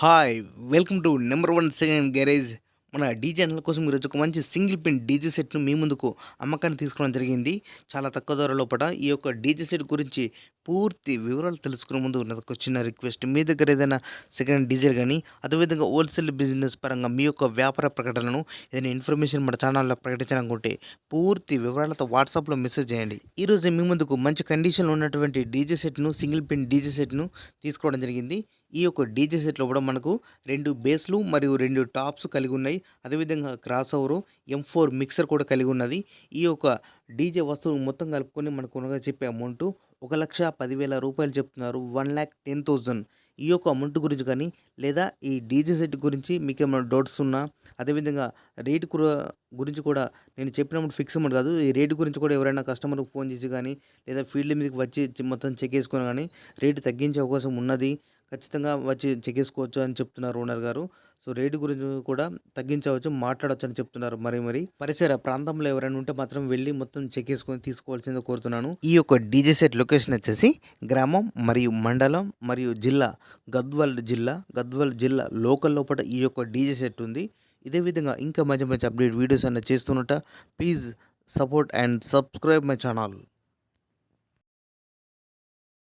Hi welcome to number one second garage. మన DJ అన్నల కోసం ఈరోజు ఒక మంచి సింగిల్ పిన్ డీజే సెట్ను మీ ముందుకు అమ్మకాన్ని తీసుకోవడం జరిగింది. చాలా తక్కువ ధర లోపల ఈ యొక్క డీజే సెట్ గురించి పూర్తి వివరాలు తెలుసుకునే ముందు నాకు చిన్న రిక్వెస్ట్. మీ దగ్గర ఏదైనా సెకండ్ డీజే కానీ అదేవిధంగా హోల్సేల్ బిజినెస్ పరంగా మీ యొక్క వ్యాపార ప్రకటనలను ఏదైనా ఇన్ఫర్మేషన్ మన ఛానల్లో ప్రకటించాలనుకుంటే పూర్తి వివరాలతో వాట్సాప్లో మెసేజ్ చేయండి. ఈరోజు మీ ముందుకు మంచి కండిషన్లో ఉన్నటువంటి డీజే సెట్ను సింగిల్ పిన్ డీజే సెట్ను తీసుకోవడం జరిగింది. ఈ యొక్క డీజే సెట్లో కూడా మనకు రెండు బేస్లు మరియు రెండు టాప్స్ కలిగి ఉన్నాయి. అదేవిధంగా crossover M four mixer కూడా కలిగి ఉన్నది. ఈ యొక్క డీజే వస్తువు మొత్తం కలుపుకొని మనకు ఉన్నగా చెప్పే అమౌంట్ ఒక లక్ష పదివేల రూపాయలు చెప్తున్నారు. వన్ ల్యాక్ టెన్ థౌజండ్ ఈ యొక్క అమౌంట్ గురించి కానీ లేదా ఈ డీజే సెట్ గురించి మీకు ఏమైనా డౌట్స్ ఉన్నా అదేవిధంగా రేటు కూడా గురించి కూడా నేను చెప్పినప్పుడు ఫిక్స్ అమౌంట్ కాదు. ఈ రేటు గురించి కూడా ఎవరైనా కస్టమర్కి ఫోన్ చేసి కానీ లేదా ఫీల్డ్ మీదకి వచ్చి మొత్తం చెక్ చేసుకొని కానీ రేటు తగ్గించే అవకాశం ఉన్నది. ఖచ్చితంగా వచ్చి చెక్కేసుకోవచ్చు అని చెప్తున్నారు ఓనర్ గారు. సో రేటు గురించి కూడా తగ్గించవచ్చు మాట్లాడవచ్చు అని చెప్తున్నారు మరి మరి. పరిసర ప్రాంతంలో ఎవరైనా ఉంటే మాత్రం వెళ్ళి మొత్తం చెక్ చేసుకొని తీసుకోవాల్సిందే కోరుతున్నాను. ఈ యొక్క డీజే సెట్ లొకేషన్ వచ్చేసి గ్రామం మరియు మండలం మరియు జిల్లా గద్వాల్ జిల్లా గద్వాల్ జిల్లా లోకల్ లోపల ఈ యొక్క డీజే సెట్ ఉంది. ఇదే విధంగా ఇంకా మంచి మంచి అప్డేట్ వీడియోస్ అన్న చేస్తున్నట్ట. Please support and subscribe my channel.